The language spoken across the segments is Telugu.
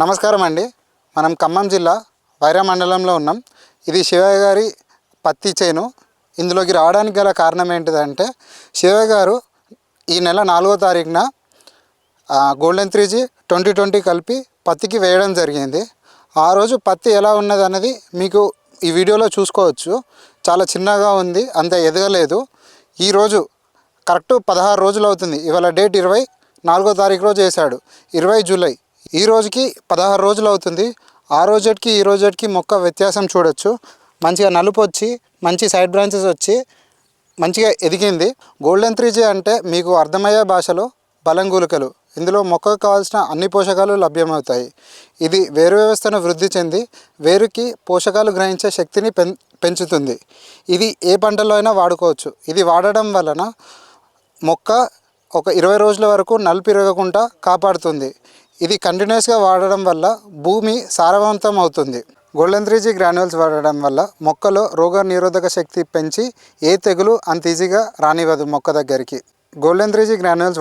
నమస్కారం అండి. మనం ఖమ్మం జిల్లా వైరా మండలంలో ఉన్నాం. ఇది శివయ్య గారి పత్తి చేను. ఇందులోకి రావడానికి గల కారణం ఏంటిదంటే శివయ్య గారు ఈ నెల నాలుగో తారీఖున golden three G twenty twenty కలిపి పత్తికి వేయడం జరిగింది. ఆ రోజు పత్తి ఎలా ఉన్నది అనేది మీకు ఈ వీడియోలో చూసుకోవచ్చు. చాలా చిన్నగా ఉంది అంత ఎదగలేదు. ఈరోజు కరెక్ట్ పదహారు రోజులు అవుతుంది. ఇవాళ డేట్ ఇరవై నాలుగో తారీఖు రోజు వేశాడు. ఇరవై జూలై. ఈ రోజుకి పదహారు రోజులు అవుతుంది. ఆ రోజుకి ఈ రోజుకి మొక్క వ్యత్యాసం చూడొచ్చు. మంచిగా నలుపు వచ్చి మంచి సైడ్ బ్రాంచెస్ వచ్చి మంచిగా ఎదిగింది. గోల్డెన్ త్రీ జీ అంటే మీకు అర్థమయ్యే భాషలో బలం గుళికలు. ఇందులో మొక్కకు కావాల్సిన అన్ని పోషకాలు లభ్యమవుతాయి. ఇది వేరు వ్యవస్థను వృద్ధి చెంది వేరుకి పోషకాలు గ్రహించే శక్తిని పెం పెంచుతుంది. ఇది ఏ పంటలో అయినా వాడుకోవచ్చు. ఇది వాడడం వలన మొక్క ఒక ఇరవై రోజుల వరకు నలుపు ఇరగకుండా కాపాడుతుంది. ఇది కంటిన్యూస్గా వాడడం వల్ల భూమి సారవంతం అవుతుంది. గోల్డెన్ త్రీ జీ వాడడం వల్ల మొక్కలో రోగ నిరోధక శక్తి పెంచి ఏ తెగులు అంత ఈజీగా రానివ్వదు మొక్క దగ్గరికి. గోల్డెన్ త్రీ జీ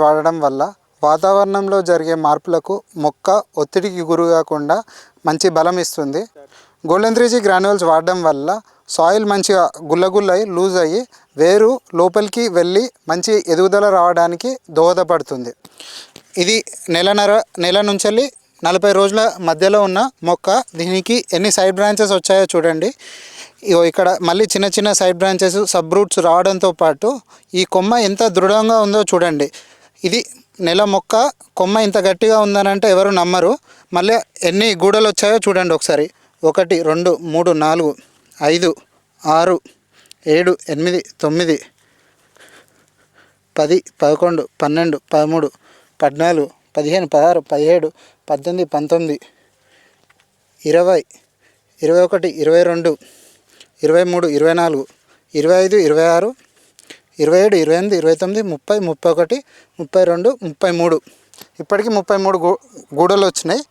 వాడడం వల్ల వాతావరణంలో జరిగే మార్పులకు మొక్క ఒత్తిడికి గురి కాకుండా మంచి బలం ఇస్తుంది. గోల్డెన్ త్రీ జీ వాడడం వల్ల సాయిల్ మంచిగా గుల్లగుల్లై లూజ్ అయ్యి వేరు లోపలికి వెళ్ళి మంచి ఎదుగుదల రావడానికి దోహదపడుతుంది. ఇది నెలన్నర నెల నుంచి నలభై రోజుల మధ్యలో ఉన్న మొక్క. దీనికి ఎన్ని సైడ్ బ్రాంచెస్ వచ్చాయో చూడండి. ఇగో ఇక్కడ మళ్ళీ చిన్న చిన్న సైడ్ బ్రాంచెస్ సబ్ రూట్స్ రావడంతో పాటు ఈ కొమ్మ ఎంత దృఢంగా ఉందో చూడండి. ఇది నెల మొక్క కొమ్మ ఇంత గట్టిగా ఉందనంటే ఎవరు నమ్మరు. మళ్ళీ ఎన్ని గూడలు వచ్చాయో చూడండి ఒకసారి. ఒకటి రెండు మూడు నాలుగు ఐదు ఆరు ఏడు ఎనిమిది తొమ్మిది పది పదకొండు పన్నెండు పదమూడు పద్నాలుగు పదిహేను పదహారు పదిహేడు పద్దెనిమిది పంతొమ్మిది ఇరవై ఇరవై ఒకటి ఇరవై రెండు ఇరవై మూడు ఇరవై నాలుగు ఇరవై ఐదు ఇరవై ఆరు ఇరవై ఏడు ఇరవై ఎనిమిది ఇరవై తొమ్మిది ముప్పై ముప్పై ఒకటి ముప్పై రెండు ముప్పై మూడు. ఇప్పటికి ముప్పై మూడు గూ గూడలు వచ్చినాయి.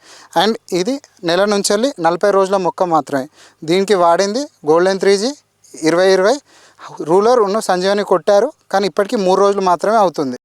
అండ్ ఇది నెల నుంచి వెళ్ళి నలభై రోజుల మొక్క మాత్రమే. దీనికి వాడింది గోల్డెన్ త్రీ జీ ఇరవై ఇరవై. రూలర్ ఉన్న సంజీవని కొట్టారు. కానీ ఇప్పటికీ మూడు రోజులు మాత్రమే అవుతుంది.